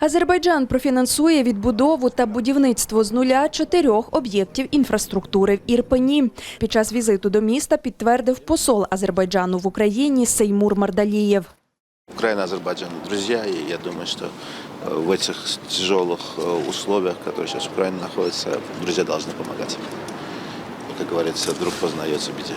Азербайджан профінансує відбудову та будівництво з нуля чотирьох об'єктів інфраструктури в Ірпені. Під час візиту до міста підтвердив посол Азербайджану в Україні Сеймур Мардалієв. Украина и Азербайджан друзья, и я думаю, что э, в этих тяжелых э, условиях, в которых сейчас Украина находится, друзья должны помогать. И, Как говорится, друг познается в беде.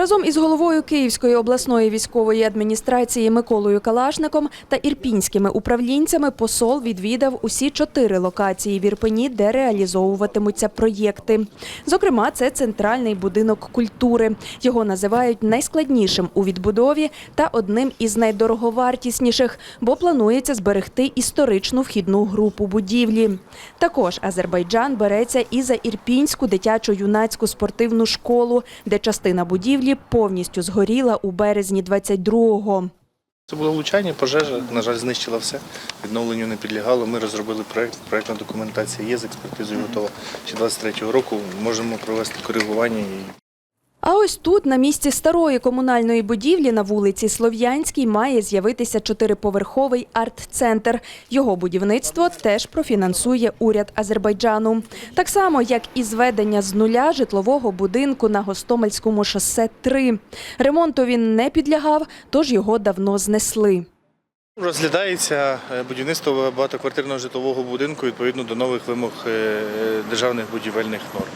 Разом із головою Київської обласної військової адміністрації Миколою Калашником та ірпінськими управлінцями посол відвідав усі чотири локації в Ірпені, де реалізовуватимуться проєкти. Зокрема, це центральний будинок культури. Його називають найскладнішим у відбудові та одним із найдороговартісніших, бо планується зберегти історичну вхідну групу будівлі. Також Азербайджан береться і за Ірпінську дитячо-юнацьку спортивну школу, де частина будівлі повністю згоріла у березні 22-го. Це було влучання, пожежа, на жаль, знищила все. Відновленню не підлягало. Ми розробили проєкт, проєктна документація є з експертизою готова. Ще 23-го року можемо провести коригування і А ось тут, на місці старої комунальної будівлі на вулиці Слов'янській, має з'явитися чотириповерховий арт-центр. Його будівництво теж профінансує уряд Азербайджану. Так само, як і зведення з нуля житлового будинку на Гостомельському шосе 3. Ремонту він не підлягав, тож його давно знесли. Розглядається е, будівництво багатоквартирного житлового будинку відповідно до нових вимог е, державних будівельних норм.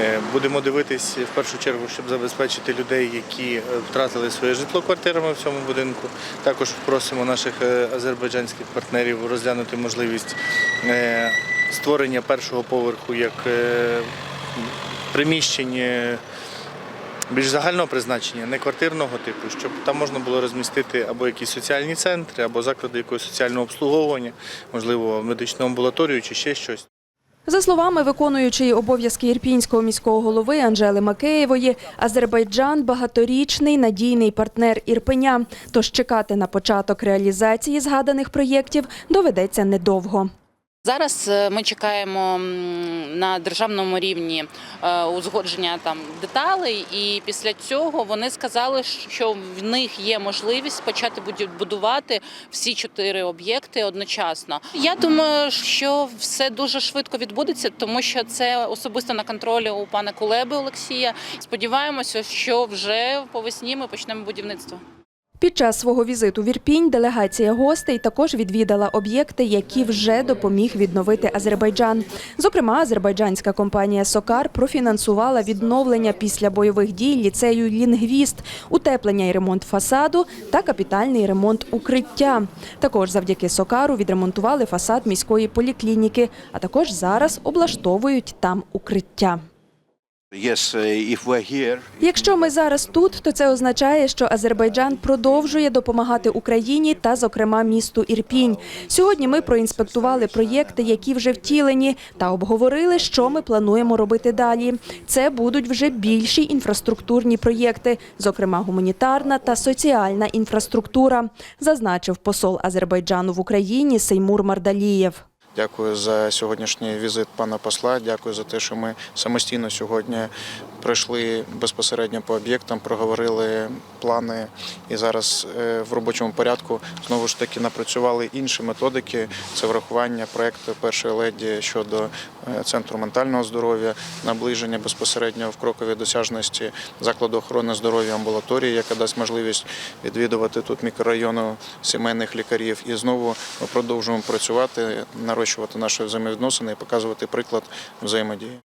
Е, Будемо дивитись в першу чергу, щоб забезпечити людей, які е, втратили своє житло квартирами в цьому будинку. Також просимо наших е, азербайджанських партнерів розглянути можливість е, створення першого поверху як е, приміщення більш загального призначення, не квартирного типу, щоб там можна було розмістити або якісь соціальні центри, або заклади якогось соціального обслуговування, можливо, медичну амбулаторію чи ще щось. За словами виконуючої обов'язки ірпінського міського голови Анжели Макеєвої, Азербайджан багаторічний надійний партнер Ірпеня. Тож чекати на початок реалізації згаданих проєктів доведеться недовго. Зараз е, ми чекаємо на державному рівні е, узгодження там деталей, і після цього вони сказали, що в них є можливість почати будувати всі чотири об'єкти одночасно. Я думаю, що все дуже швидко відбудеться, тому що це особисто на контролі у пана Кулеби Олексія. Сподіваємося, що вже по весні ми почнемо будівництво. Під час свого візиту в Ірпінь делегація гостей також відвідала об'єкти, які вже допоміг відновити Азербайджан. Зокрема, азербайджанська компанія Сокар профінансувала відновлення після бойових дій ліцею Лінгвіст, утеплення і ремонт фасаду та капітальний ремонт укриття. Також завдяки Сокару відремонтували фасад міської поліклініки, а також зараз облаштовують там укриття. Якщо ми зараз тут, то це означає, що Азербайджан продовжує допомагати Україні та, зокрема, місту Ірпінь. Сьогодні ми проінспектували проєкти, які вже втілені, та обговорили, що ми плануємо робити далі. Це будуть вже більші інфраструктурні проєкти, зокрема гуманітарна та соціальна інфраструктура, зазначив посол Азербайджану в Україні Сеймур Мардалієв. Дякую за сьогоднішній візит пана посла. Дякую за те, що ми самостійно сьогодні пройшли безпосередньо по об'єктам, проговорили плани і зараз е, в робочому порядку знову ж таки напрацювали інші методики. Це врахування проекту першої леді щодо е, центру ментального здоров'я, наближення безпосередньо в кроковій досяжності закладу охорони здоров'я амбулаторії, яка дасть можливість відвідувати тут мікрорайону сімейних лікарів. І знову ми продовжуємо працювати, нарощувати наші взаємовідносини і показувати приклад взаємодії.